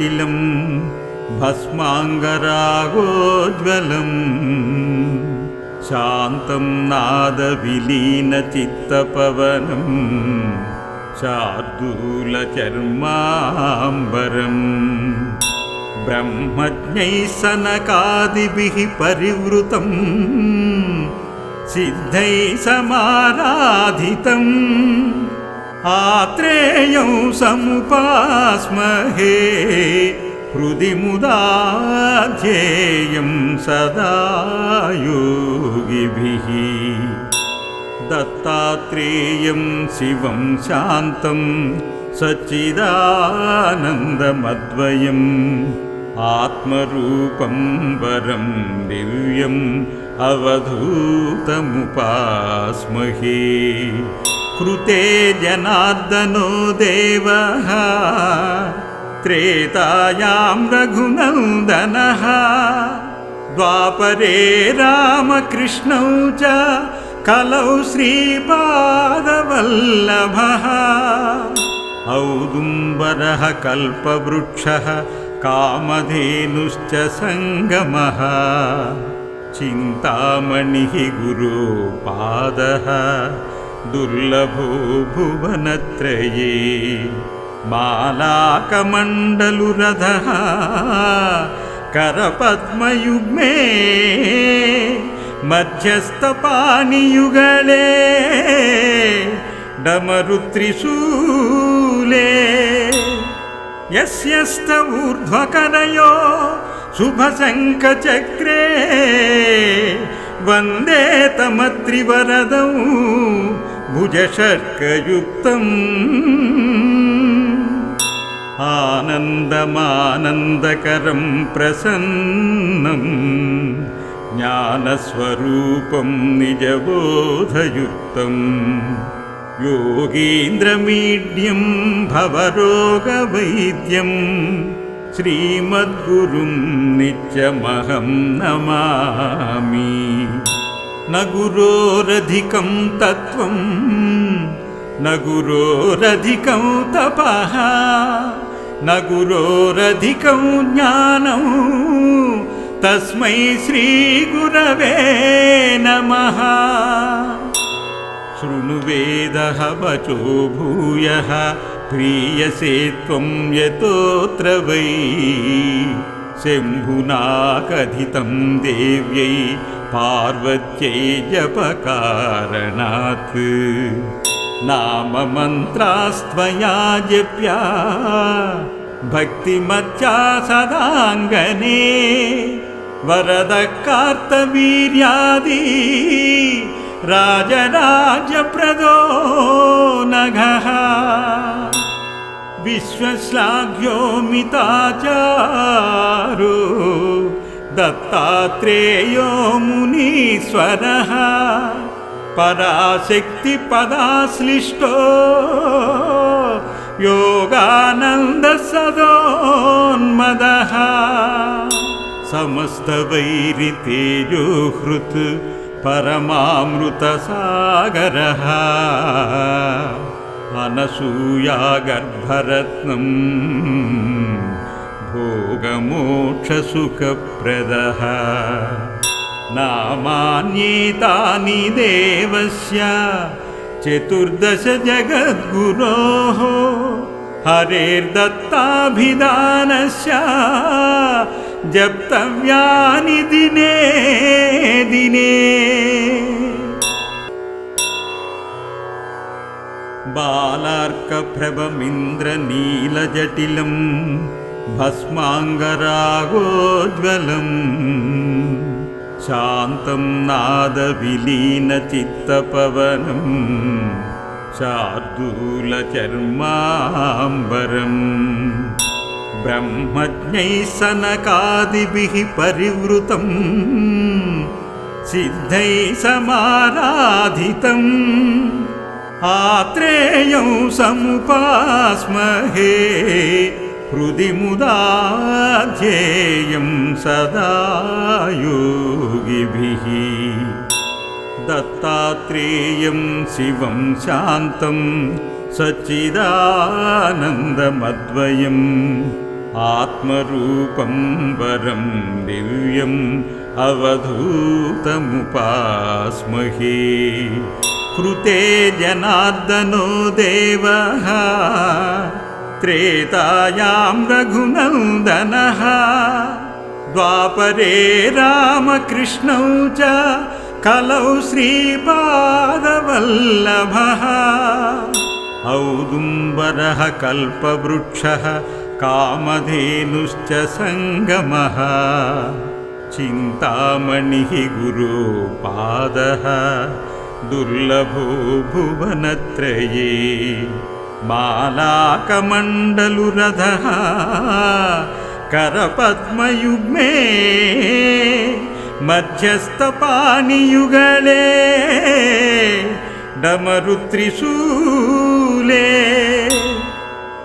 इन्द्रनीलजटिलं भस्माङ्गरागोज्ज्वलम् शान्तं नादविलीनचित्तपवनम् शार्दूलचर्माम्बरम्। ब्रह्मज्ञैः सनकादिभिः परिवृतम् सिद्धैः समाराधितम् आत्रेयं समुपास्महे हृदि मुदाध्येयं सदा योगिभिः दत्तात्रेयं शिवं शान्तं सच्चिदानन्दमद्वयम् आत्मरूपं वरं दिव्यम् अवधूतमुपास्महे कृते जनार्दनो देवः त्रेतायां रघुनन्दनः। द्वापरे रामकृष्णौ च कलौ श्रीपादवल्लभः। औदुम्बरः कल्पवृक्षः कामधेनुश्च सङ्गमः चिन्तामणिः गुरुपादः दुर्लभो भुवनत्रये मालाकमण्डलुरधः करपद्मयुग्मे मध्यस्थपाणियुगले डमरुत्रिशूले यस्यस्त ऊर्ध्वकरयो शुभशङ्खचक्रे वन्दे तमत्रिवरदौ भुजशर्कयुक्तम्। आनन्दमानन्दकरं प्रसन्नम्। ज्ञानस्वरूपं निजबोधयुक्तम्। योगीन्द्रमीड्यं भवरोगवैद्यम् श्रीमद्गुरुं नित्यमहं नमामि न गुरोरधिकं तत्त्वं न गुरोरधिकं तपः न गुरोरधिकं ज्ञानं तस्मै श्रीगुरवे नमः। शृणुवेदः वचो भूयः प्रीयसे त्वं यतोऽत्र वै। शम्भुना कथितं देव्यै पार्वत्यै जपकारणात् नाममन्त्रास्त्वया जप्या। भक्तिमत्या सदाङ्गने। वरदः कार्तवीर्यादि राजराजप्रदो नघः। विश्वश्लाघ्योमिताचारो दत्तात्रेयो मुनीश्वरः। पराशक्तिपदाश्लिष्टो योगानन्दसदोन्मदः। समस्तवैरितेजोहृत् परमामृतसागरः। अनसूयागर्भरत्नम् भोगमोक्षसुखप्रदः। नामान्येतानि देवस्य चतुर्दश जगद्गुरोः। हरेर्दत्ताभिधानस्य जप्तव्यानि दिने दिने। बालार्कप्रभमिन्द्रनीलजटिलं भस्माङ्गरागोज्ज्वलम्। शान्तं नादविलीनचित्तपवनम्। शार्दूलचर्माम्बरम्। ब्रह्मज्ञैः सनकादिभिः परिवृतम्। सिद्धैः समाराधितम्। आत्रेयं समुपास्महे हृदि मुदाध्येयं सदा योगिभिः दत्तात्रेयं शिवं शान्तं सच्चिदानन्दमद्वयम्। आत्मरूपं वरं दिव्यम् अवधूतमुपास्महे। कृते जनार्दनो देवः त्रेतायां रघुनन्दनः। द्वापरे रामकृष्णौ च कलौ श्रीपादवल्लभः। औदुम्बरः कल्पवृक्षः कामधेनुश्च सङ्गमः। चिन्तामणिः गुरो पादः दुर्लभो भुवनत्रये मालाकमण्डलुरधः करपद्मयुग्मे मध्यस्थपाणियुगले डमरुत्रिशूले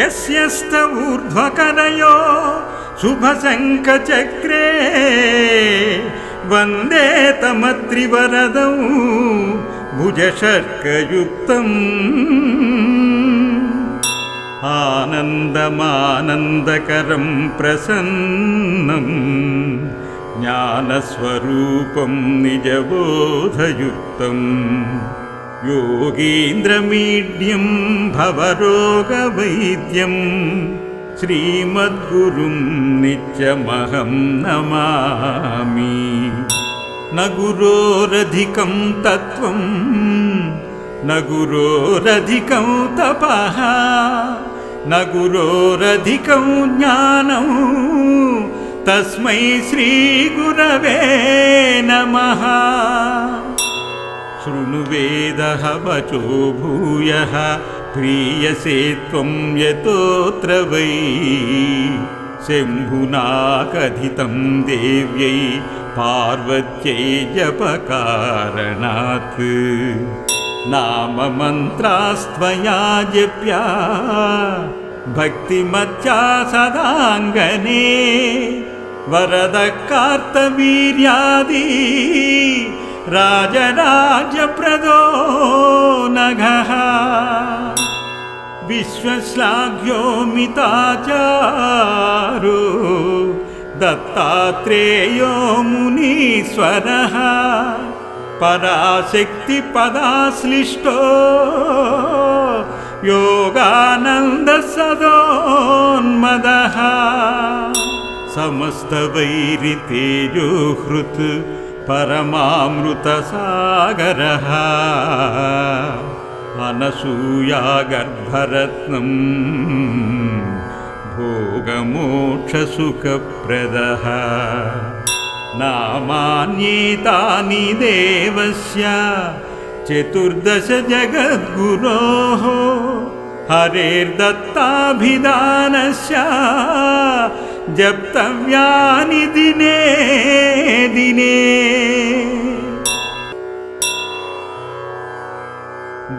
यस्यस्त ऊर्ध्वकरयो शुभशङ्खचक्रे वन्दे तमत्रिवरदौ भुजशर्कयुक्तम् आनन्दमानन्दकरं प्रसन्नम् ज्ञानस्वरूपं निजबोधयुक्तम् योगीन्द्रमीड्यं भवरोगवैद्यं श्रीमद्गुरुं नित्यमहं नमामि। न गुरोरधिकं तत्त्वं न गुरोरधिकं तपः न गुरोरधिकं ज्ञानं तस्मै श्रीगुरवे नमः। शृणुवेदः वचो भूयः प्रीयसे त्वं यतोऽत्र वै। शम्भुना कथितं देव्यै पार्वत्यै जपकारणात् नाममन्त्रास्त्वया जप्या। भक्तिमत्या सदाङ्गने। वरदः कार्तवीर्यादि राजराजप्रदो नघः। विश्वश्लाघ्योमिताचारो। दत्तात्रेयो मुनीश्वरः पराशक्तिपदाश्लिष्टो योगानन्दसदोन्मदः। समस्तवैरितेजोहृत् परमामृतसागरः। अनसूयागर्भरत्नम् भोगमोक्षसुखप्रदः नामान्येतानि देवस्य चतुर्दश जगद्गुरोः हरेर्दत्ताभिधानस्य जप्तव्यानि दिने दिने।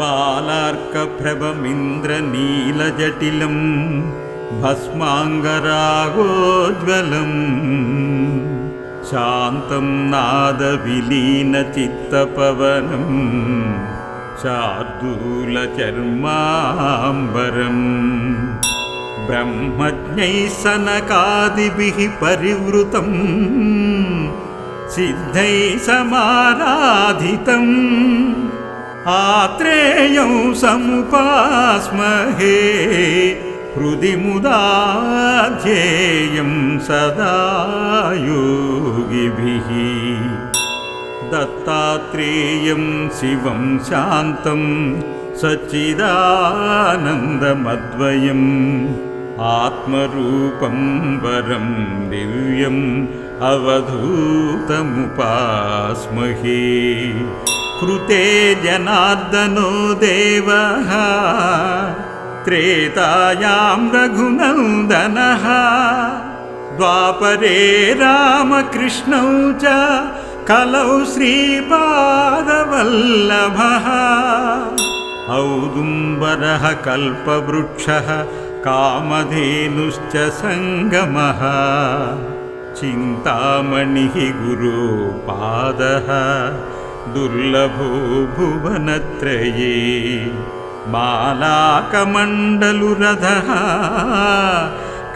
बालार्कप्रभमिन्द्रनीलजटिलम् भस्माङ्गरागोज्ज्वलम् शान्तं नादविलीनचित्तपवनम् शार्दूलचर्माम्बरम्। ब्रह्मज्ञैः सनकादिभिः परिवृतम् सिद्धैः समाराधितम्। आत्रेयं समुपास्महे हृदि मुदाध्येयं सदा योगिभिः दत्तात्रेयं शिवं शान्तं सच्चिदानन्दमद्वयम्। आत्मरूपं वरं दिव्यम् अवधूतमुपास्महे। कृते जनार्दनो देवः त्रेतायां रघुनन्दनः। द्वापरे रामकृष्णौ च कलौ श्रीपादवल्लभः। औदुम्बरः कल्पवृक्षः कामधेनुश्च सङ्गमः। चिन्तामणिः गुरो पादः दुर्लभो भुवनत्रये मालाकमण्डलुरधः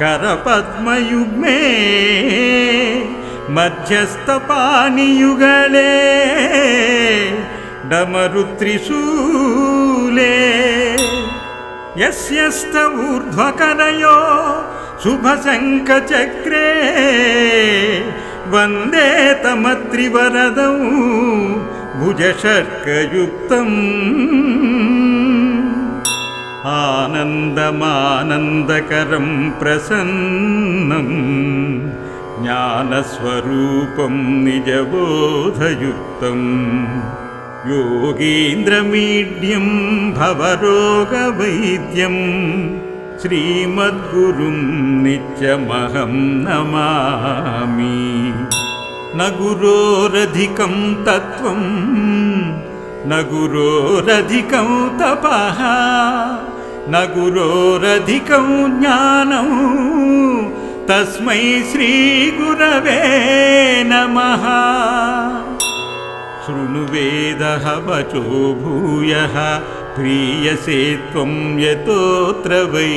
करपद्मयुग्मे मध्यस्थपाणियुगले डमरुत्रिशूले यस्यस्त ऊर्ध्वकनयो शुभशङ्खचक्रे वन्दे तमत्रिवरदौ भुजशर्कयुक्तम् आनन्दमानन्दकरं प्रसन्नं ज्ञानस्वरूपं निजबोधयुक्तम् योगीन्द्रमीड्यं भवरोगवैद्यं श्रीमद्गुरुं नित्यमहं नमामि। न गुरोरधिकं तत्त्वं न गुरोरधिकं तपः न गुरोरधिकं ज्ञानं तस्मै श्रीगुरवे नमः। शृणुवेदः वचो भूयः प्रीयसे त्वं यतोऽत्र वै।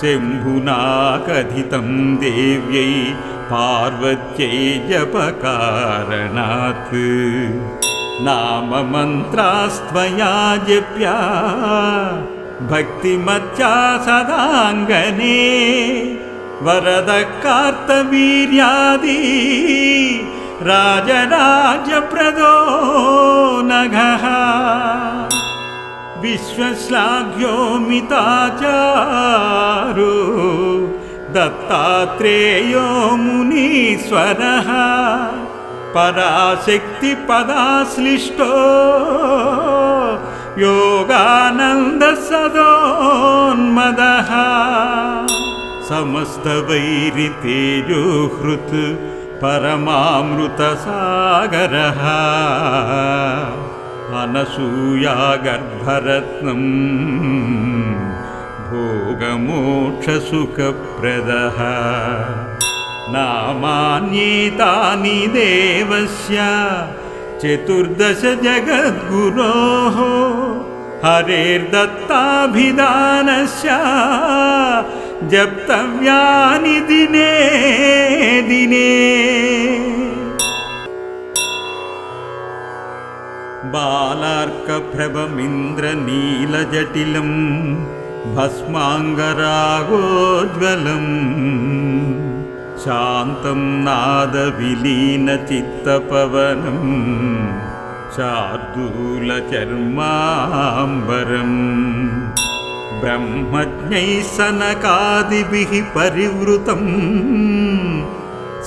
शम्भुना कथितं देव्यै पार्वत्यै जपकारणात् नाममन्त्रास्त्वया जप्या। भक्तिमत्या सदाङ्गने। वरदः कार्तवीर्यादि राजराजप्रदो नघः। विश्वश्लाघ्योमिताचारो। दत्तात्रेयो मुनीश्वरः पराशक्तिपदाश्लिष्टो योगानन्दसदोन्मदः। समस्तवैरितेजोहृत् परमामृतसागरः। अनसूयागर्भरत्नम् भोगमोक्षसुखप्रदः नामान्येतानि देवस्य चतुर्दश जगद्गुरोः हरेर्दत्ताभिधानस्य जप्तव्यानि दिने दिने। बालार्कप्रभमिन्द्रनीलजटिलं भस्माङ्गरागोज्ज्वलम् शान्तं नादविलीनचित्तपवनं शार्दूलचर्माम्बरम् ब्रह्मज्ञैः सनकादिभिः परिवृतम्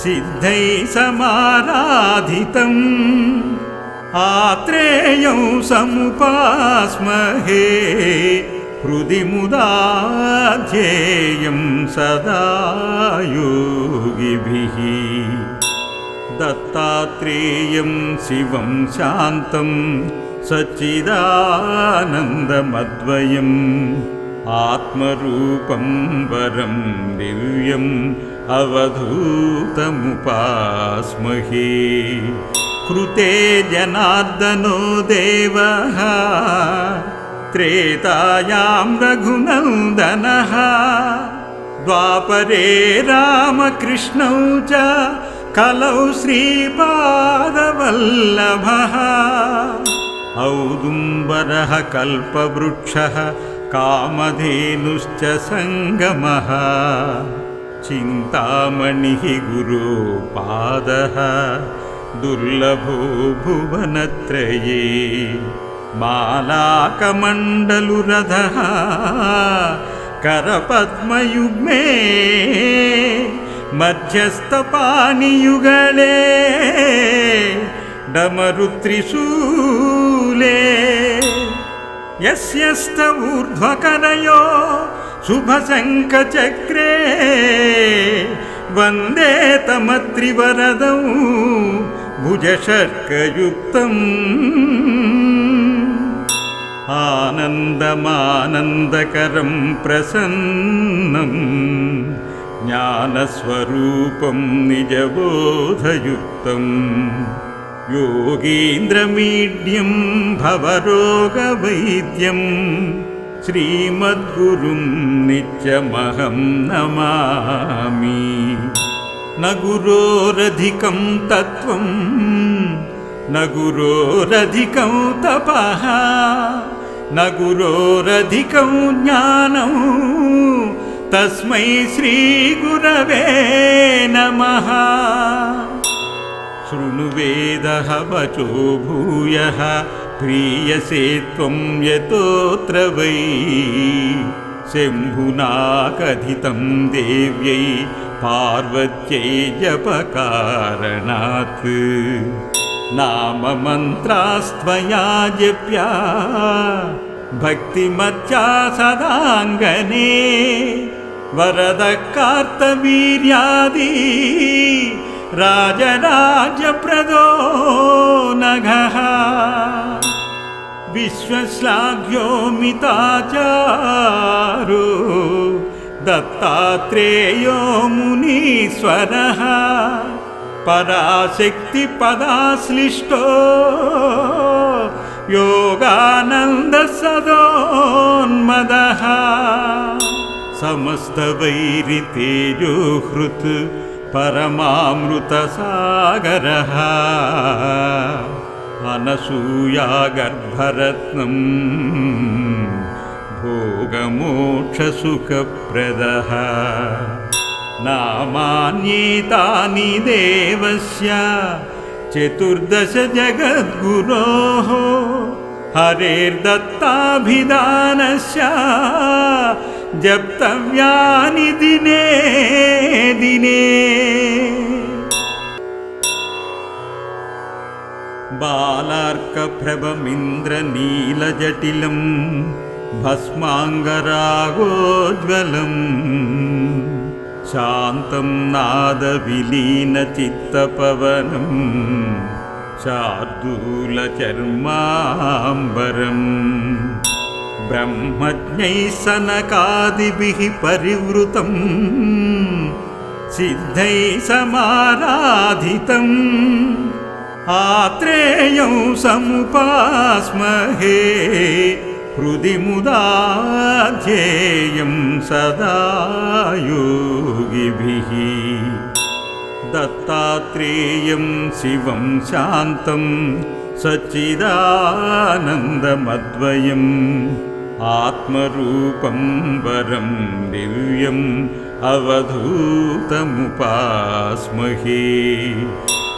सिद्धैः समाराधितम्। आत्रेयं समुपास्महे हृदि मुदाध्येयं सदा योगिभिः दत्तात्रेयं शिवं शान्तं सच्चिदानन्दमद्वयम्। आत्मरूपं वरं दिव्यम् अवधूतमुपास्महे। कृते जनार्दनो देवः त्रेतायां रघुनन्दनः। द्वापरे रामकृष्णौ च कलौ श्रीपादवल्लभः। औदुम्बरः कल्पवृक्षः कामधेनुश्च सङ्गमः। चिन्तामणिः गुरोपादः दुर्लभो भुवनत्रये मालाकमण्डलुरधः करपद्मयुग्मे मध्यस्थपाणियुगले डमरुत्रिशूले। यस्यस्त ऊर्ध्वकनयो शुभशङ्खचक्रे वन्दे तमत्रिवरदौ भुजशर्कयुक्तम् आनन्दमानन्दकरं प्रसन्नं ज्ञानस्वरूपं निजबोधयुक्तम् योगीन्द्रमीड्यं भवरोगवैद्यं श्रीमद्गुरुं नित्यमहं नमामि। न गुरोरधिकं तत्त्वं न गुरोरधिकं तपः न गुरोरधिकं ज्ञानं तस्मै श्रीगुरवे नमः। शृणुवेदः वचो भूयः प्रीयसे त्वं यतोऽत्र वै। शम्भुना कथितं देव्यै पार्वत्यै जपकारणात् नाममन्त्रास्त्वया जप्या भक्तिमत्या सदाङ्गने वरदः कार्तवीर्यादि राजराजप्रदो नघः। विश्वश्लाघ्योमिताचारो दत्तात्रेयो मुनीश्वरः। पराशक्तिपदाश्लिष्टो योगानन्दसदोन्मदः। समस्तवैरितेजोहृत् परमामृतसागरः। अनसूयागर्भरत्नम् भोगमोक्षसुखप्रदः। नामान्येतानि देवस्य चतुर्दश जगद्गुरोः हरेर्दत्ताभिधानस्य जप्तव्यानि दिने दिने। बालार्कप्रभमिन्द्रनीलजटिलम् भस्माङ्गरागोज्ज्वलम् शान्तं नादविलीनचित्तपवनम् शार्दूलचर्माम्बरम् ब्रह्मज्ञैः सनकादिभिः परिवृतम् सिद्धैः समाराधितम् आत्रेयं समुपास्महे हृदि मुदाध्येयं सदा योगिभिः दत्तात्रेयं शिवं शान्तं सच्चिदानन्दमद्वयम् आत्मरूपं वरं दिव्यम् अवधूतमुपास्महे।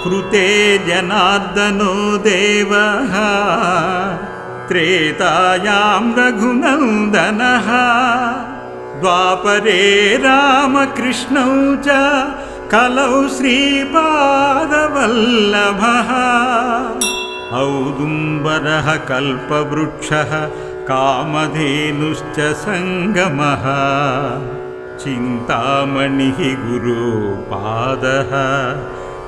कृते जनार्दनो देवः त्रेतायां रघुनन्दनः। द्वापरे रामकृष्णौ च कलौ श्रीपादवल्लभः। औदुम्बरः कल्पवृक्षः कामधेनुश्च सङ्गमः चिन्तामणिः गुरोपादः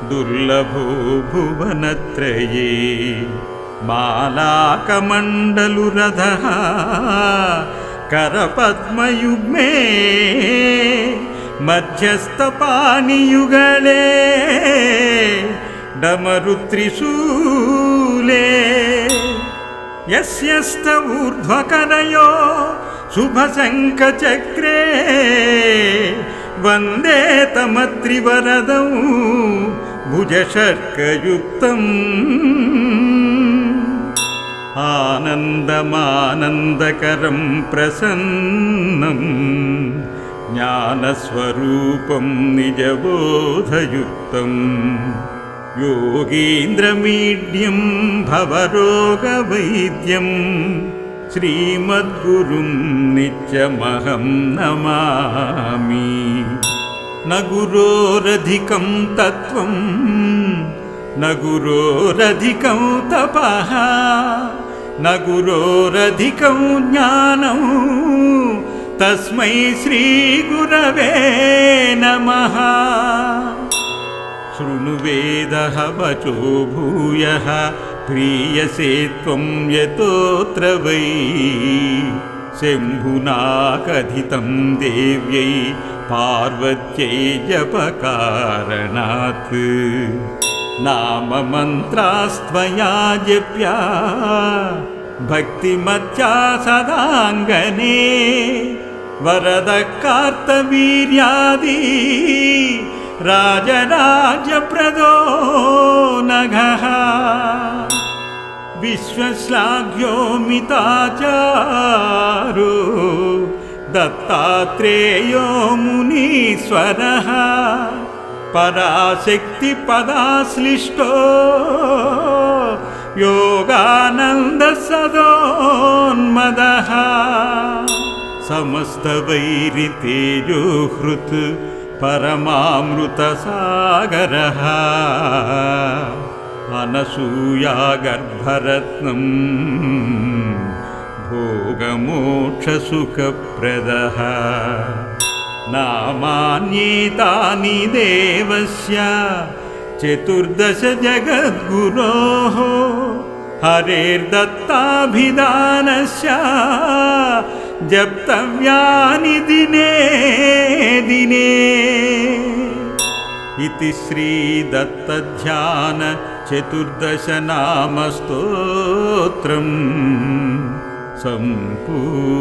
दुर्लभो भुवनत्रये। मालाकमण्डलुरधः करपद्मयुग्मे मध्यस्थपाणियुगले डमरुत्रिशूले। यस्यस्त ऊर्ध्वकरयो शुभशङ्खचक्रे वन्दे तमत्रिवरदौ भुजशर्कयुक्तम्। आनन्दमानन्दकरं प्रसन्नम् ज्ञानस्वरूपं निजबोधयुक्तम् योगीन्द्रमीड्यं भवरोगवैद्यं श्रीमद्गुरुं नित्यमहं नमामि न गुरोरधिकं तत्त्वं न गुरोरधिकं तपः न गुरोरधिकं ज्ञानं तस्मै श्रीगुरवे नमः। शृणुवेदः वचो भूयः प्रीयसे त्वं यतोऽत्र वै। शम्भुना कथितं देव्यै पार्वत्यै जपकारणात्। नाममन्त्रास्त्वया जप्या भक्तिमत्या सदाङ्गने वरदः कार्तवीर्यादि राजराजप्रदो नघः विश्वश्लाघ्यो मिताचारो दत्तात्रेयो मुनीश्वरः पराशक्तिपदाश्लिष्टो योगानन्दसदोन्मदः समस्तवैरितेजोहृत् परमामृतसागरः। अनसूयागर्भरत्नम् भोगमोक्षसुखप्रदः। नामान्येतानि देवस्य चतुर्दश जगद्गुरोः। हरेर्दत्ताभिधानस्य जप्तव्यानि दिने। दिने इति श्रीदत्तध्यान चतुर्दशनामस्तोत्रम् सम्पूर्णम्